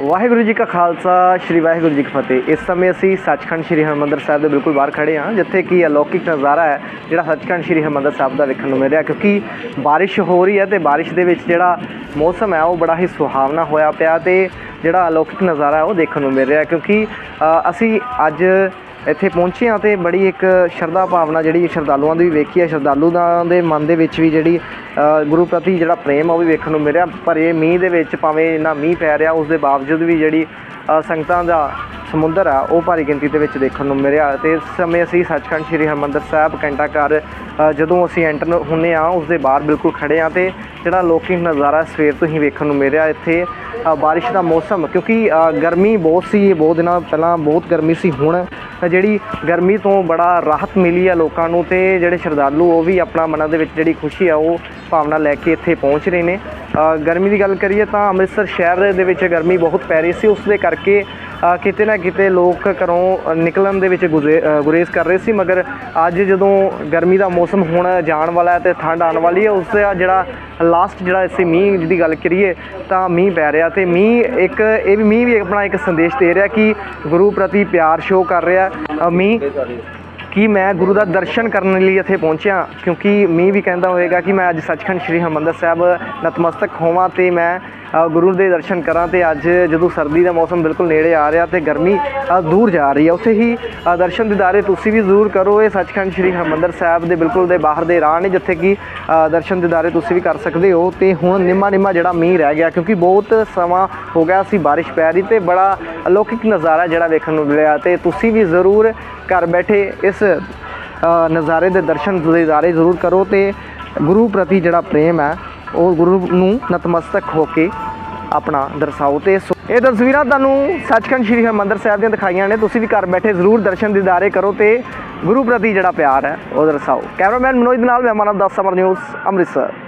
ਵਾਹਿਗੁਰੂ ਜੀ ਕਾ ਖਾਲਸਾ, ਸ੍ਰੀ ਵਾਹਿਗੁਰੂ ਜੀ ਕੀ ਫਤਿਹ। ਇਸ ਸਮੇਂ ਅਸੀਂ ਸੱਚਖੰਡ ਸ੍ਰੀ ਹਰਿਮੰਦਰ ਸਾਹਿਬ ਦੇ ਬਿਲਕੁਲ ਬਾਹਰ ਖੜੇ ਹਾਂ, ਜਿੱਥੇ ਕਿ ਅਲੌਕਿਕ ਨਜ਼ਾਰਾ ਹੈ, ਜਿਹੜਾ ਸੱਚਖੰਡ ਸ੍ਰੀ ਹਰਿਮੰਦਰ ਸਾਹਿਬ ਦਾ ਵੇਖਣ ਨੂੰ ਮਿਲ ਰਿਹਾ, ਕਿਉਂਕਿ ਬਾਰਿਸ਼ ਹੋ ਰਹੀ ਹੈ ਤੇ ਬਾਰਿਸ਼ ਦੇ ਵਿੱਚ ਜਿਹੜਾ ਮੌਸਮ ਹੈ, ਉਹ ਬੜਾ ਹੀ ਸੁਹਾਵਣਾ ਹੋਇਆ ਪਿਆ ਤੇ ਜਿਹੜਾ ਅਲੌਕਿਕ ਨਜ਼ਾਰਾ ਉਹ ਦੇਖਣ ਨੂੰ ਮਿਲ ਰਿਹਾ, ਕਿਉਂਕਿ ਅਸੀਂ ਅੱਜ ਇੱਥੇ ਪਹੁੰਚੇ ਹਾਂ ਤੇ ਬੜੀ ਇੱਕ ਸ਼ਰਧਾ ਭਾਵਨਾ ਜਿਹੜੀ ਸ਼ਰਧਾਲੂਆਂ ਦੀ ਵੀ ਵੇਖੀ ਹੈ। ਸ਼ਰਧਾਲੂਆਂ ਦੇ ਮਨ ਦੇ ਵਿੱਚ ਵੀ ਜਿਹੜੀ ਗੁਰੂ ਪ੍ਰਤੀ ਜਿਹੜਾ ਪ੍ਰੇਮ ਆ ਉਹ ਵੀ ਵੇਖਣ ਨੂੰ ਮਿਲਿਆ। ਪਰ ਇਹ ਮੀਂਹ ਦੇ ਵਿੱਚ ਭਾਵੇਂ ਇੰਨਾ ਮੀਂਹ ਪੈ ਰਿਹਾ, ਉਸ ਦੇ ਬਾਵਜੂਦ ਵੀ ਜਿਹੜੀ ਸੰਗਤਾਂ ਦਾ ਸਮੁੰਦਰ ਆ, ਉਹ ਭਾਰੀ ਗਿਣਤੀ ਦੇ ਵਿੱਚ ਦੇਖਣ ਨੂੰ ਮਿਲਿਆ। ਰਿਹਾ ਤੇ ਇਸ ਸਮੇਂ ਅਸੀਂ ਸੱਚਖੰਡ ਸ੍ਰੀ ਹਰਿਮੰਦਰ ਸਾਹਿਬ ਘੰਟਾ ਘਰ ਜਦੋਂ ਅਸੀਂ ਐਂਟਰ ਹੁੰਨੇ ਆ ਉਸ ਦੇ ਬਾਹਰ ਬਿਲਕੁਲ ਖੜੇ ਆ ਤੇ ਜਿਹੜਾ ਲੋਕੀ ਨਜ਼ਾਰਾ ਸਵੇਰ ਤੋਂ ਹੀ ਵੇਖਣ ਨੂੰ ਮਿਲਿਆ ਇੱਥੇ। ਬਾਰਿਸ਼ ਦਾ ਮੌਸਮ, ਕਿਉਂਕਿ ਗਰਮੀ ਬਹੁਤ ਸੀ, ਇਹ ਬਹੁਤ ਦਿਨਾਂ ਪਹਿਲਾਂ ਬਹੁਤ ਗਰਮੀ ਸੀ, ਹੁਣ ਜਿਹੜੀ ਗਰਮੀ ਤੋਂ ਬੜਾ ਰਾਹਤ ਮਿਲੀ ਆ ਲੋਕਾਂ ਨੂੰ ਤੇ ਜਿਹੜੇ ਸ਼ਰਧਾਲੂ ਉਹ ਵੀ ਆਪਣਾ ਮਨਾਂ ਦੇ ਵਿੱਚ ਜਿਹੜੀ ਖੁਸ਼ੀ ਆ ਉਹ ਭਾਵਨਾ ਲੈ ਕੇ ਇੱਥੇ ਪਹੁੰਚ ਰਹੇ ਨੇ। ਗਰਮੀ ਦੀ ਗੱਲ ਕਰੀਏ ਤਾਂ ਅੰਮ੍ਰਿਤਸਰ ਸ਼ਹਿਰ ਦੇ ਵਿੱਚ ਗਰਮੀ ਬਹੁਤ ਪੈ ਰਹੀ ਸੀ। ਉਸ ਦੇ ਕਰਕੇ ਕਿਤੇ ਨਾ ਕਿਤੇ ਲੋਕ ਘਰੋਂ ਨਿਕਲਣ ਦੇ ਵਿੱਚ ਗੁਜ਼ੇ- ਗੁਰੇਜ਼ ਕਰ ਰਹੇ ਸੀ, ਮਗਰ ਅੱਜ ਜਦੋਂ ਗਰਮੀ ਦਾ ਮੌਸਮ ਹੁਣ ਜਾਣ ਵਾਲਾ ਹੈ ਤੇ ਠੰਡ ਆਉਣ ਵਾਲੀ ਹੈ ਉਸ ਦਾ ਜਿਹੜਾ ਲਾਸਟ ਜਿਹੜਾ ਅਸੀਂ ਮੀਂਹ ਦੀ ਗੱਲ ਕਰੀਏ ਤਾਂ ਮੀਂਹ ਪੈ ਰਿਹਾ ਤੇ ਮੀਂਹ ਇੱਕ, ਇਹ ਵੀ ਮੀਂਹ ਵੀ ਆਪਣਾ ਇੱਕ ਸੰਦੇਸ਼ ਦੇ ਰਿਹਾ ਕਿ ਗੁਰੂ ਪ੍ਰਤੀ ਪਿਆਰ ਸ਼ੋਅ ਕਰ ਰਿਹਾ। ਮੀਂਹ ਕਿ ਮੈਂ ਗੁਰੂ ਦਾ ਦਰਸ਼ਨ ਕਰਨ ਲਈ ਇੱਥੇ ਪਹੁੰਚਿਆ? ਕਿਉਂਕਿ ਮੀਂਹ ਵੀ ਕਹਿੰਦਾ ਹੋਵੇਗਾ ਕਿ ਮੈਂ ਅੱਜ ਸੱਚਖੰਡ ਸ੍ਰੀ ਹਰਿਮੰਦਰ ਸਾਹਿਬ ਨਤਮਸਤਕ ਹੋਵਾਂ ਤੇ ਮੈਂ ਗੁਰੂ ਦੇ ਦਰਸ਼ਨ ਕਰਾਂ ਤੇ ਅੱਜ ਜਦੋਂ ਸਰਦੀ ਦਾ ਮੌਸਮ ਬਿਲਕੁਲ ਨੇੜੇ ਆ ਰਿਹਾ ਤੇ ਗਰਮੀ ਦੂਰ ਜਾ ਰਹੀ ਹੈ ਉੱਥੇ ਹੀ ਅ, ਦਰਸ਼ਨ ਦਿਦਾਰੇ ਤੁਸੀਂ ਵੀ ਜ਼ਰੂਰ ਕਰੋ। ਇਹ ਸੱਚਖੰਡ ਸ੍ਰੀ ਹਰਿਮੰਦਰ ਸਾਹਿਬ ਦੇ ਬਿਲਕੁਲ ਦੇ ਬਾਹਰ ਦੇ ਰਾਹ ਨੇ ਜਿੱਥੇ ਕਿ ਅ, ਦਰਸ਼ਨ ਦਿਦਾਰੇ ਤੁਸੀਂ ਵੀ ਕਰ ਸਕਦੇ ਹੋ। ਤੇ ਹੁਣ ਨਿੰਮਾ ਨਿੰਮਾ ਜਿਹੜਾ ਮੀਂਹ ਰਹਿ ਗਿਆ ਕਿਉਂਕਿ ਬਹੁਤ ਸਮਾਂ ਹੋ ਗਿਆ ਸੀ ਬਾਰਿਸ਼ ਪੈ ਰਹੀ ਤੇ ਬੜਾ ਅਲੌਕਿਕ ਨਜ਼ਾਰਾ ਜਿਹੜਾ ਵੇਖਣ ਨੂੰ ਮਿਲਿਆ ਤੇ ਤੁਸੀਂ ਵੀ ਜ਼ਰੂਰ ਘਰ ਬੈਠੇ ਇਸ ਨਜ਼ਾਰੇ ਦੇ ਦਰਸ਼ਨ ਦਿਦਾਰੇ ਜ਼ਰੂਰ ਕਰੋ ਤੇ ਗੁਰੂ ਪ੍ਰਤੀ ਜਿਹੜਾ ਪ੍ਰੇਮ ਹੈ ਉਹ ਗੁਰੂ ਨੂੰ ਨਤਮਸਤਕ ਹੋ ਕੇ ਆਪਣਾ ਦਰਸਾਓ ਤੇ ਸੋ- ਇਹ ਤਸਵੀਰਾਂ ਤੁਹਾਨੂੰ ਸੱਚਖੰਡ ਸ੍ਰੀ ਹਰਿਮੰਦਰ ਸਾਹਿਬ ਦੀਆਂ ਦਿਖਾਈਆਂ ਨੇ। ਤੁਸੀਂ ਵੀ ਘਰ ਬੈਠੇ ਜ਼ਰੂਰ ਦਰਸ਼ਨ ਦਿਦਾਰੇ ਕਰੋ ਤੇ ਗੁਰੂ ਪ੍ਰਤੀ ਜਿਹੜਾ ਪਿਆਰ ਹੈ, ਉਹ ਦਰਸਾਓ। ਕੈਮਰਾਮੈਨ ਮਨੋਜ ਦੇ ਨਾਲ ਮੈਂ ਮਾਨਵ ਦਾਸ ਸਮਰ ਨਿਊਜ਼, ਅੰਮ੍ਰਿਤਸਰ।